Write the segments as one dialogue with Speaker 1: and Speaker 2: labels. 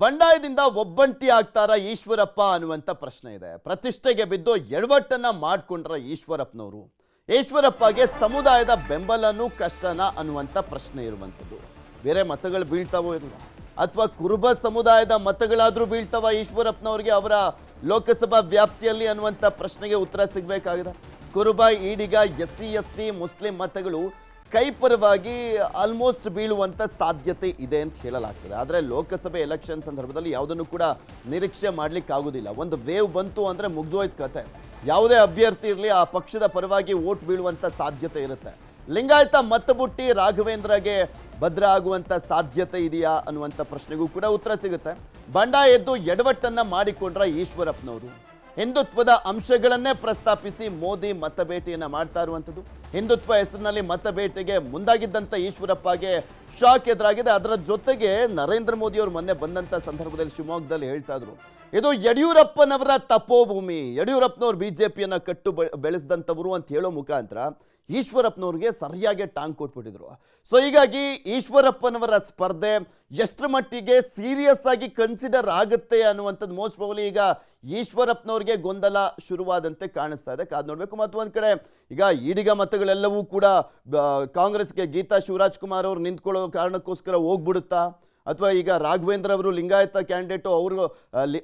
Speaker 1: ಬಂಡಾಯದಿಂದ ಒಬ್ಬಂಟಿ ಆಗ್ತಾರ ಈಶ್ವರಪ್ಪ ಅನ್ನುವಂಥ ಪ್ರಶ್ನೆ ಇದೆ. ಪ್ರತಿಷ್ಠೆಗೆ ಬಿದ್ದು ಎಡವಟ್ಟನ್ನ ಮಾಡ್ಕೊಂಡ್ರ ಈಶ್ವರಪ್ಪನವರು. ಈಶ್ವರಪ್ಪಗೆ ಸಮುದಾಯದ ಬೆಂಬಲನೂ ಕಷ್ಟನ ಅನ್ನುವಂಥ ಪ್ರಶ್ನೆ ಇರುವಂಥದ್ದು. ಬೇರೆ ಮತಗಳು ಬೀಳ್ತಾವೋ ಇರಲ್ಲ ಅಥವಾ ಕುರುಬ ಸಮುದಾಯದ ಮತಗಳಾದರೂ ಬೀಳ್ತಾವ ಈಶ್ವರಪ್ಪನವ್ರಿಗೆ ಅವರ ಲೋಕಸಭಾ ವ್ಯಾಪ್ತಿಯಲ್ಲಿ ಅನ್ನುವಂಥ ಪ್ರಶ್ನೆಗೆ ಉತ್ತರ ಸಿಗಬೇಕಾಗಿದೆ. Kuruba, Idiga S C S T Muslim ಮತಗಳು ಕೈಪರವಾಗಿ ಆಲ್ಮೋಸ್ಟ್ ಬೀಳುವಂಥ ಸಾಧ್ಯತೆ ಇದೆ ಅಂತ ಹೇಳಲಾಗ್ತದೆ. ಆದರೆ ಲೋಕಸಭೆ ಎಲೆಕ್ಷನ್ ಸಂದರ್ಭದಲ್ಲಿ ಯಾವುದನ್ನು ಕೂಡ ನಿರೀಕ್ಷೆ ಮಾಡಲಿಕ್ಕಾಗೋದಿಲ್ಲ. ಒಂದು ವೇವ್ ಬಂತು ಅಂದರೆ ಮುಗ್ದೋಯ್ತು ಕತೆ. ಯಾವುದೇ ಅಭ್ಯರ್ಥಿ ಇರಲಿ ಆ ಪಕ್ಷದ ಪರವಾಗಿ ಓಟ್ ಬೀಳುವಂಥ ಸಾಧ್ಯತೆ ಇರುತ್ತೆ. ಲಿಂಗಾಯತ ಮತಬುಟ್ಟಿ ರಾಘವೇಂದ್ರಗೆ ಭದ್ರ ಆಗುವಂಥ ಸಾಧ್ಯತೆ ಇದೆಯಾ ಅನ್ನುವಂಥ ಪ್ರಶ್ನೆಗೂ ಕೂಡ ಉತ್ತರ ಸಿಗುತ್ತೆ. ಬಂಡಾಯ ಎದ್ದು ಎಡವಟ್ಟನ್ನು ಮಾಡಿಕೊಂಡ್ರ ಈಶ್ವರಪ್ಪನವರು. ಹಿಂದುತ್ವದ ಅಂಶಗಳನ್ನೇ ಪ್ರಸ್ತಾಪಿಸಿ ಮೋದಿ ಮತಬೇಟೆಯನ್ನ ಮಾಡ್ತಾ ಇರುವಂಥದ್ದು. ಹಿಂದುತ್ವ ಹೆಸರಿನಲ್ಲಿ ಮತಬೇಟೆಗೆ ಮುಂದಾಗಿದ್ದಂಥ ಈಶ್ವರಪ್ಪಗೆ ಶಾಕ್ ಎದುರಾಗಿದೆ. ಅದರ ಜೊತೆಗೆ ನರೇಂದ್ರ ಮೋದಿ ಅವರು ಮೊನ್ನೆ ಬಂದಂಥ ಸಂದರ್ಭದಲ್ಲಿ ಶಿವಮೊಗ್ಗದಲ್ಲಿ ಹೇಳ್ತಾ ಇದ್ರು. ಇದು ಯಡಿಯೂರಪ್ಪನವರ ತಪೋಭೂಮಿ. ಯಡಿಯೂರಪ್ಪನವ್ರು ಬಿ ಜೆ ಪಿಯನ್ನು ಕಟ್ಟು ಬೆಳೆಸಿದಂಥವ್ರು ಅಂತ ಹೇಳೋ ಮುಖಾಂತರ ಈಶ್ವರಪ್ಪನವ್ರಿಗೆ ಸರಿಯಾಗಿ ಟಾಂಗ್ ಕೊಟ್ಬಿಟ್ಟಿದ್ರು. ಸೊ, ಹೀಗಾಗಿ ಈಶ್ವರಪ್ಪನವರ ಸ್ಪರ್ಧೆ ಎಷ್ಟರ ಮಟ್ಟಿಗೆ ಸೀರಿಯಸ್ ಆಗಿ ಕನ್ಸಿಡರ್ ಆಗುತ್ತೆ ಅನ್ನುವಂಥದ್ದು ಮೋಸ್ಟ್ ಪ್ರಾಬಲಿ ಈಗ ಈಶ್ವರಪ್ಪನವ್ರಿಗೆ ಗೊಂದಲ ಶುರುವಾದಂತೆ ಕಾಣಿಸ್ತಾ ಇದೆ. ಕಾದ್ ನೋಡಬೇಕು. ಮತ್ತು ಒಂದು ಕಡೆ ಈಗ ಈಡಿಗ ಮತಗಳೆಲ್ಲವೂ ಕೂಡ ಕಾಂಗ್ರೆಸ್ಗೆ ಗೀತಾ ಶಿವರಾಜ್ ಕುಮಾರ್ ಅವರು ನಿಂತ್ಕೊಳ್ಳೋ ಕಾರಣಕ್ಕೋಸ್ಕರ ಹೋಗ್ಬಿಡುತ್ತಾ? ಅಥವಾ ಈಗ ರಾಘವೇಂದ್ರ ಅವರು ಲಿಂಗಾಯತ ಕ್ಯಾಂಡಿಡೇಟು, ಅವರು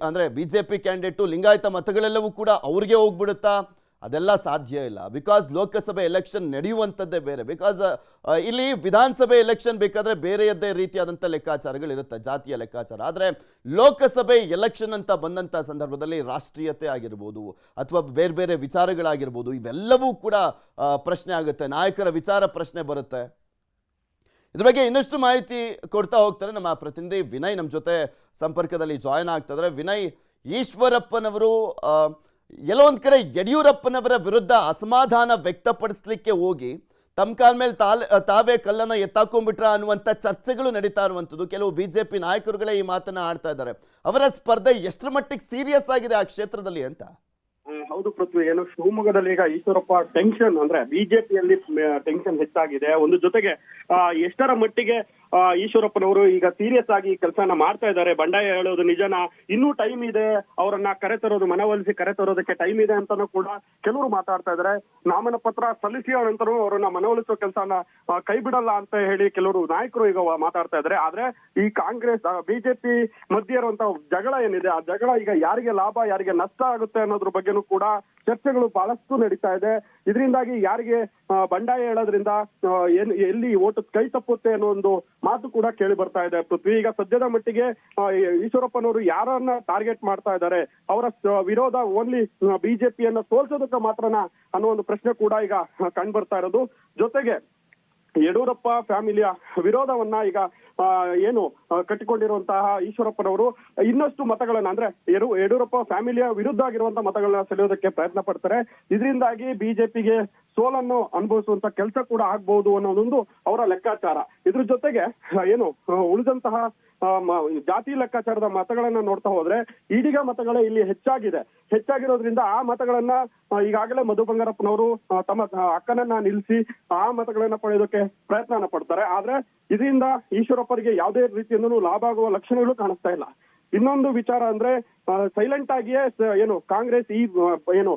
Speaker 1: ಅಂದರೆ B J P candidate, Lingayat ಮತಗಳೆಲ್ಲವೂ ಕೂಡ ಅವ್ರಿಗೆ ಹೋಗ್ಬಿಡುತ್ತಾ? ಅದೆಲ್ಲ ಸಾಧ್ಯ ಇಲ್ಲ. ಬಿಕಾಸ್ ಲೋಕಸಭೆ ಎಲೆಕ್ಷನ್ ನಡೆಯುವಂಥದ್ದೇ ಬೇರೆ. ಬಿಕಾಸ್ ಇಲ್ಲಿ ವಿಧಾನಸಭೆ ಎಲೆಕ್ಷನ್ ಬೇಕಾದರೆ ಬೇರೆಯದ್ದೇ ರೀತಿಯಾದಂಥ ಲೆಕ್ಕಾಚಾರಗಳಿರುತ್ತೆ, ಜಾತಿಯ ಲೆಕ್ಕಾಚಾರ. ಆದರೆ ಲೋಕಸಭೆ ಎಲೆಕ್ಷನ್ ಅಂತ ಬಂದಂಥ ಸಂದರ್ಭದಲ್ಲಿ ರಾಷ್ಟ್ರೀಯತೆ ಆಗಿರ್ಬೋದು, ಅಥವಾ ಬೇರೆ ಬೇರೆ ವಿಚಾರಗಳಾಗಿರ್ಬೋದು, ಇವೆಲ್ಲವೂ ಕೂಡ ಪ್ರಶ್ನೆ ಆಗುತ್ತೆ. ನಾಯಕರ ವಿಚಾರ ಪ್ರಶ್ನೆ ಬರುತ್ತೆ. ಇದ್ರ ಬಗ್ಗೆ ಇನ್ನಷ್ಟು ಮಾಹಿತಿ ಕೊಡ್ತಾ ಹೋಗ್ತಾರೆ ನಮ್ಮ ಪ್ರತಿನಿಧಿ ವಿನಯ್ ನಮ್ಮ ಜೊತೆ ಸಂಪರ್ಕದಲ್ಲಿ ಜಾಯ್ನ್ ಆಗ್ತಿದ್ರೆ. ವಿನಯ್, ಈಶ್ವರಪ್ಪನವರು ಎಲ್ಲೋ ಒಂದು ಕಡೆ ಯಡಿಯೂರಪ್ಪನವರ ವಿರುದ್ಧ ಅಸಮಾಧಾನ ವ್ಯಕ್ತಪಡಿಸ್ಲಿಕ್ಕೆ ಹೋಗಿ ತಮ್ಮ ಕಾಲ ಮೇಲೆ ತಾಲ್ ತಾವೇ ಕಲ್ಲನ್ನು ಎತ್ತಾಕೊಂಡ್ಬಿಟ್ರ ಅನ್ನುವಂಥ ಚರ್ಚೆಗಳು ನಡೀತಾ ಇರುವಂಥದ್ದು. ಕೆಲವು ಬಿ ಜೆ ಪಿ ನಾಯಕರುಗಳೇ ಈ ಮಾತನ್ನು ಆಡ್ತಾ ಇದ್ದಾರೆ. ಅವರ ಸ್ಪರ್ಧೆ ಎಷ್ಟರ ಮಟ್ಟಿಗೆ ಸೀರಿಯಸ್ ಆಗಿದೆ ಆ ಕ್ಷೇತ್ರದಲ್ಲಿ ಅಂತ?
Speaker 2: ಹೌದು ಪೃಥ್ವಿ, ಏನು ಶಿವಮೊಗ್ಗದಲ್ಲಿ ಈಗ ಈಶ್ವರಪ್ಪ ಟೆನ್ಷನ್ ಅಂದ್ರೆ ಬಿಜೆಪಿಯಲ್ಲಿ ಟೆನ್ಷನ್ ಹೆಚ್ಚಾಗಿದೆ. ಒಂದು ಜೊತೆಗೆ ಎಷ್ಟರ ಮಟ್ಟಿಗೆ ಈಶ್ವರಪ್ಪನವರು ಈಗ ಸೀರಿಯಸ್ ಆಗಿ ಕೆಲಸನ ಮಾಡ್ತಾ ಇದ್ದಾರೆ. ಬಂಡಾಯ ಹೇಳೋದು ನಿಜನ. ಇನ್ನೂ ಟೈಮ್ ಇದೆ. ಅವರನ್ನ ಕರೆತರೋದು ಮನವೊಲಿಸಿ ಕರೆತರೋದಕ್ಕೆ ಟೈಮ್ ಇದೆ ಅಂತಾನೂ ಕೂಡ ಕೆಲವರು ಮಾತಾಡ್ತಾ ಇದ್ದಾರೆ. ನಾಮನ ಪತ್ರ ಸಲ್ಲಿಸಿ ನಂತರ ಅವರನ್ನ ಮನವೊಲಿಸೋ ಕೆಲಸನ ಕೈ ಬಿಡಲ್ಲ ಅಂತ ಹೇಳಿ ಕೆಲವರು ನಾಯಕರು ಈಗ ಮಾತಾಡ್ತಾ ಇದ್ದಾರೆ. ಆದ್ರೆ ಈ ಕಾಂಗ್ರೆಸ್ ಬಿಜೆಪಿ ಮಧ್ಯೆ ಇರುವಂತ ಜಗಳ ಏನಿದೆ, ಆ ಜಗಳ ಈಗ ಯಾರಿಗೆ ಲಾಭ, ಯಾರಿಗೆ ನಷ್ಟ ಆಗುತ್ತೆ ಅನ್ನೋದ್ರ ಬಗ್ಗೆನೂ ಕೂಡ ಚರ್ಚೆಗಳು ಬಹಳಷ್ಟು ನಡೀತಾ ಇದೆ. ಇದರಿಂದಾಗಿ ಯಾರಿಗೆ ಬಂಡಾಯ ಹೇಳೋದ್ರಿಂದ ಎಲ್ಲಿ ಓಟು ಕೈ ತಪ್ಪುತ್ತೆ ಅನ್ನೋ ಒಂದು ಮಾತು ಕೂಡ ಕೇಳಿ ಬರ್ತಾ ಇದೆ. ಪೃಥ್ವಿ, ಈಗ ಸದ್ಯದ ಮಟ್ಟಿಗೆ ಈಶ್ವರಪ್ಪನವರು ಯಾರನ್ನ ಟಾರ್ಗೆಟ್ ಮಾಡ್ತಾ ಇದ್ದಾರೆ? ಅವರ ವಿರೋಧ ಓನ್ಲಿ ಬಿಜೆಪಿಯನ್ನ ಸೋಲ್ಸೋದಕ್ಕೆ ಮಾತ್ರನ ಅನ್ನೋ ಒಂದು ಪ್ರಶ್ನೆ ಕೂಡ ಈಗ ಕಂಡು ಬರ್ತಾ ಇರೋದು. ಜೊತೆಗೆ ಯಡಿಯೂರಪ್ಪ ಫ್ಯಾಮಿಲಿಯ ವಿರೋಧವನ್ನ ಈಗ ಏನು ಕಟ್ಟಿಕೊಂಡಿರುವಂತಹ ಈಶ್ವರಪ್ಪನವರು ಇನ್ನಷ್ಟು ಮತಗಳನ್ನ, ಅಂದ್ರೆ ಯಡು, ಯಡಿಯೂರಪ್ಪ ಫ್ಯಾಮಿಲಿಯ ವಿರುದ್ಧ ಆಗಿರುವಂತಹ ಮತಗಳನ್ನ ಸೆಳೆಯೋದಕ್ಕೆ ಪ್ರಯತ್ನ ಪಡ್ತಾರೆ. ಇದರಿಂದಾಗಿ ಬಿಜೆಪಿಗೆ ಸೋಲನ್ನು ಅನುಭವಿಸುವಂತ ಕೆಲಸ ಕೂಡ ಆಗ್ಬಹುದು ಅನ್ನೋದೊಂದು ಅವರ ಲೆಕ್ಕಾಚಾರ. ಇದ್ರ ಜೊತೆಗೆ ಏನು ಉಳಿದಂತಹ ಜಾತಿ ಲೆಕ್ಕಾಚಾರದ ಮತಗಳನ್ನ ನೋಡ್ತಾ ಹೋದ್ರೆ ಈಡಿಗ ಮತಗಳೇ ಇಲ್ಲಿ ಹೆಚ್ಚಾಗಿದೆ. ಹೆಚ್ಚಾಗಿರೋದ್ರಿಂದ ಆ ಮತಗಳನ್ನ ಈಗಾಗಲೇ ಮಧು ಬಂಗಾರಪ್ಪನವರು ತಮ್ಮ ಅಕ್ಕನನ್ನ ನಿಲ್ಲಿಸಿ ಆ ಮತಗಳನ್ನ ಪಡೆಯೋದಕ್ಕೆ ಪ್ರಯತ್ನನ ಪಡ್ತಾರೆ. ಆದ್ರೆ ಇದರಿಂದ ಈಶ್ವರಪ್ಪರಿಗೆ ಯಾವುದೇ ರೀತಿಯಿಂದಲೂ ಲಾಭ ಆಗುವ ಲಕ್ಷಣಗಳು ಕಾಣಿಸ್ತಾ ಇಲ್ಲ. ಇನ್ನೊಂದು ವಿಚಾರ ಅಂದ್ರೆ ಸೈಲೆಂಟ್ ಆಗಿಯೇ ಏನು, ಕಾಂಗ್ರೆಸ್ ಈ ಏನು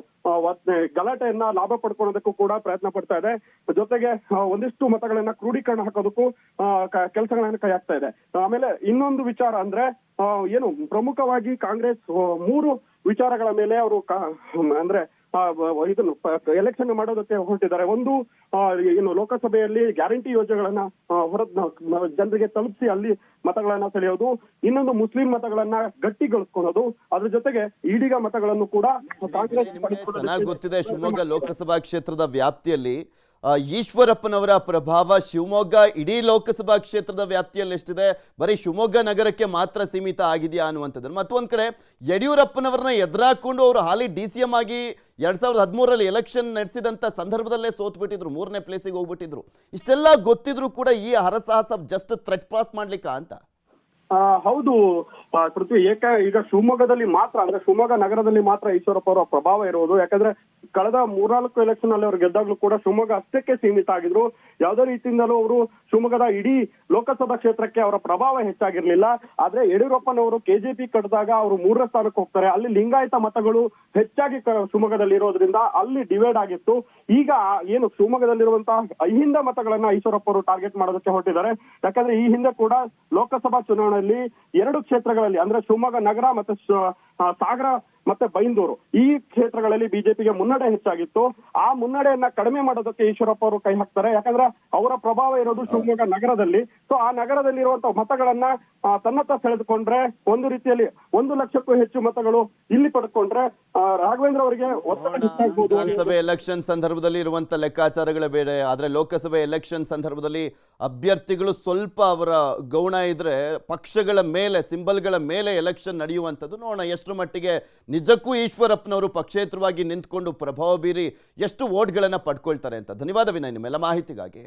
Speaker 2: ಗಲಾಟೆಯನ್ನ ಲಾಭ ಪಡ್ಕೊಳ್ಳೋದಕ್ಕೂ ಕೂಡ ಪ್ರಯತ್ನ ಪಡ್ತಾ ಇದೆ. ಜೊತೆಗೆ ಒಂದಿಷ್ಟು ಮತಗಳನ್ನ ಕ್ರೋಢೀಕರಣ ಹಾಕೋದಕ್ಕೂ ಕೆಲಸಗಳನ್ನ ಕೈ ಹಾಕ್ತಾ ಇದೆ. ಆಮೇಲೆ ಇನ್ನೊಂದು ವಿಚಾರ ಅಂದ್ರೆ ಏನು, ಪ್ರಮುಖವಾಗಿ ಕಾಂಗ್ರೆಸ್ ಮೂರು ವಿಚಾರಗಳ ಮೇಲೆ ಅವರು ಅಂದ್ರೆ ಇದನ್ನು ಎಲೆಕ್ಷನ್ ಮಾಡೋದಕ್ಕೆ ಹೊರಟಿದ್ದಾರೆ. ಒಂದು ಏನು ಲೋಕಸಭೆಯಲ್ಲಿ ಗ್ಯಾರಂಟಿ ಯೋಜನೆಗಳನ್ನ ಹೊರ ಜನರಿಗೆ ತಲುಪಿಸಿ ಅಲ್ಲಿ ಮತಗಳನ್ನ ಸೆಳೆಯೋದು ಇನ್ನೊಂದು ಮುಸ್ಲಿಂ ಮತಗಳನ್ನ ಗಟ್ಟಿಗೊಳಿಸ್ಕೊಳ್ಳೋದು ಅದ್ರ ಜೊತೆಗೆ ಈಡಿಗ ಮತಗಳನ್ನು ಕೂಡ ಕಾಂಗ್ರೆಸ್
Speaker 1: ಚೆನ್ನಾಗಿ ಗೊತ್ತಿದೆ ಶಿವಮೊಗ್ಗ ಲೋಕಸಭಾ ಕ್ಷೇತ್ರದ ವ್ಯಾಪ್ತಿಯಲ್ಲಿ ಈಶ್ವರಪ್ಪನವರ ಪ್ರಭಾವ ಶಿವಮೊಗ್ಗ ಇಡೀ ಲೋಕಸಭಾ ಕ್ಷೇತ್ರದ ವ್ಯಾಪ್ತಿಯಲ್ಲಿ ಎಷ್ಟಿದೆ? ಬರೀ ಶಿವಮೊಗ್ಗ ನಗರಕ್ಕೆ ಮಾತ್ರ ಸೀಮಿತ ಆಗಿದೆಯಾ ಅನ್ನುವಂಥದ್ದು ಮತ್ತೊಂದು ಕಡೆ ಯಡಿಯೂರಪ್ಪನವರನ್ನ ಎದುರಾಕೊಂಡು ಅವರು ಹಾಲಿ ಡಿ ಸಿ ಎಂ ಆಗಿ ಎರಡ್ ಸಾವಿರದ ಹದಿಮೂರರಲ್ಲಿ ಎಲೆಕ್ಷನ್ ನಡೆಸಿದಂಥ ಸಂದರ್ಭದಲ್ಲೇ ಸೋತ್ಬಿಟ್ಟಿದ್ರು. ಮೂರನೇ ಪ್ಲೇಸಿಗೆ ಹೋಗ್ಬಿಟ್ಟಿದ್ರು. ಇಷ್ಟೆಲ್ಲ ಗೊತ್ತಿದ್ರು ಕೂಡ ಈ ಹರಸಾಹಸ ಜಸ್ಟ್ ಥ್ರೆಟ್ ಪಾಸ್ ಮಾಡ್ಲಿಕ್ಕಾ ಅಂತ.
Speaker 2: ಹೌದು ಪೃಥ್ವಿ. ಏಕ, ಈಗ ಶಿವಮೊಗ್ಗದಲ್ಲಿ ಮಾತ್ರ, ಅಂದ್ರೆ ಶಿವಮೊಗ್ಗ ನಗರದಲ್ಲಿ ಮಾತ್ರ ಈಶ್ವರಪ್ಪ ಅವರ ಪ್ರಭಾವ ಇರುವುದು ಯಾಕಂದ್ರೆ ಕಳೆದ ಮೂರ್ನಾಲ್ಕು ಎಲೆಕ್ಷನ್ ಅಲ್ಲಿ ಅವರು ಗೆದ್ದಾಗ್ಲೂ ಕೂಡ ಶಿವಮೊಗ್ಗ ಅಷ್ಟಕ್ಕೆ ಸೀಮಿತ ಆಗಿದ್ರು. ಯಾವುದೇ ರೀತಿಯಿಂದಲೂ ಅವರು ಶಿವಮೊಗ್ಗದ ಇಡೀ ಲೋಕಸಭಾ ಕ್ಷೇತ್ರಕ್ಕೆ ಅವರ ಪ್ರಭಾವ ಹೆಚ್ಚಾಗಿರ್ಲಿಲ್ಲ. ಆದ್ರೆ ಯಡಿಯೂರಪ್ಪನವರು ಕೆಜೆಪಿ ಕಟ್ಟಿದಾಗ ಅವರು ಮೂರನೇ ಸ್ಥಾನಕ್ಕೆ ಹೋಗ್ತಾರೆ. ಅಲ್ಲಿ ಲಿಂಗಾಯತ ಮತಗಳು ಹೆಚ್ಚಾಗಿ ಶಿವಮೊಗ್ಗದಲ್ಲಿ ಇರೋದ್ರಿಂದ ಅಲ್ಲಿ ಡಿವೈಡ್ ಆಗಿತ್ತು. ಈಗ ಏನು ಶಿವಮೊಗ್ಗದಲ್ಲಿರುವಂತಹ ಅಹಿಂದ ಮತಗಳನ್ನ ಈಶ್ವರಪ್ಪ ಅವರು ಟಾರ್ಗೆಟ್ ಮಾಡೋದಕ್ಕೆ ಹೊರಟಿದ್ದಾರೆ. ಯಾಕಂದ್ರೆ ಈ ಹಿಂದೆ ಕೂಡ ಲೋಕಸಭಾ ಚುನಾವಣೆಯಲ್ಲಿ ಎರಡು ಕ್ಷೇತ್ರಗಳಲ್ಲಿ ಅಂದ್ರೆ ಶಿವಮೊಗ್ಗ ನಗರ ಮತ್ತೆ ಸಾಗರ ಮತ್ತೆ ಬೈಂದೂರು. ಈ ಕ್ಷೇತ್ರಗಳಲ್ಲಿ ಬಿಜೆಪಿಗೆ ಮುನ್ನಡೆ ಹೆಚ್ಚಾಗಿತ್ತು. ಆ ಮುನ್ನಡೆಯನ್ನ ಕಡಿಮೆ ಮಾಡೋದಕ್ಕೆ ಈಶ್ವರಪ್ಪ ಅವರು ಕೈ ಹಾಕ್ತಾರೆ. ಯಾಕಂದ್ರೆ ಅವರ ಪ್ರಭಾವ ಇರೋದು ಶಿವಮೊಗ್ಗ ನಗರದಲ್ಲಿ. ಸೊ ಆ ನಗರದಲ್ಲಿರುವಂತಹ ಮತಗಳನ್ನ ತನ್ನತ್ತ ಸೆಳೆದುಕೊಂಡ್ರೆ ಒಂದು ರೀತಿಯಲ್ಲಿ ಒಂದು ಲಕ್ಷಕ್ಕೂ ಹೆಚ್ಚು ಮತಗಳು ಇಲ್ಲಿ ಪಡ್ಕೊಂಡ್ರೆ ಆ, ರಾಘವೇಂದ್ರ ಅವರಿಗೆ
Speaker 1: ವಿಧಾನಸಭೆ ಎಲೆಕ್ಷನ್ ಸಂದರ್ಭದಲ್ಲಿ ಇರುವಂತ ಲೆಕ್ಕಾಚಾರಗಳ ಬೇರೆ. ಆದ್ರೆ ಲೋಕಸಭೆ ಎಲೆಕ್ಷನ್ ಸಂದರ್ಭದಲ್ಲಿ ಅಭ್ಯರ್ಥಿಗಳು ಸ್ವಲ್ಪ ಅವರ ಗೌಣ ಇದ್ರೆ ಪಕ್ಷಗಳ ಮೇಲೆ ಸಿಂಬಲ್ಗಳ ಮೇಲೆ ಎಲೆಕ್ಷನ್ ನಡೆಯುವಂಥದ್ದು ನೋಡೋಣ. ಎಷ್ಟು ಮಟ್ಟಿಗೆ ನಿಜಕ್ಕೂ ಈಶ್ವರಪ್ಪನವರು ಪಕ್ಷೇತರವಾಗಿ ನಿಂತ್ಕೊಂಡು ಪ್ರಭಾವ ಬೀರಿ ಎಷ್ಟು ಓಟ್ಗಳನ್ನು ಪಡ್ಕೊಳ್ತಾರೆ ಅಂತ. ಧನ್ಯವಾದ ವಿನಯ್ ನಿಮ್ಮೆಲ್ಲ ಮಾಹಿತಿಗಾಗಿ.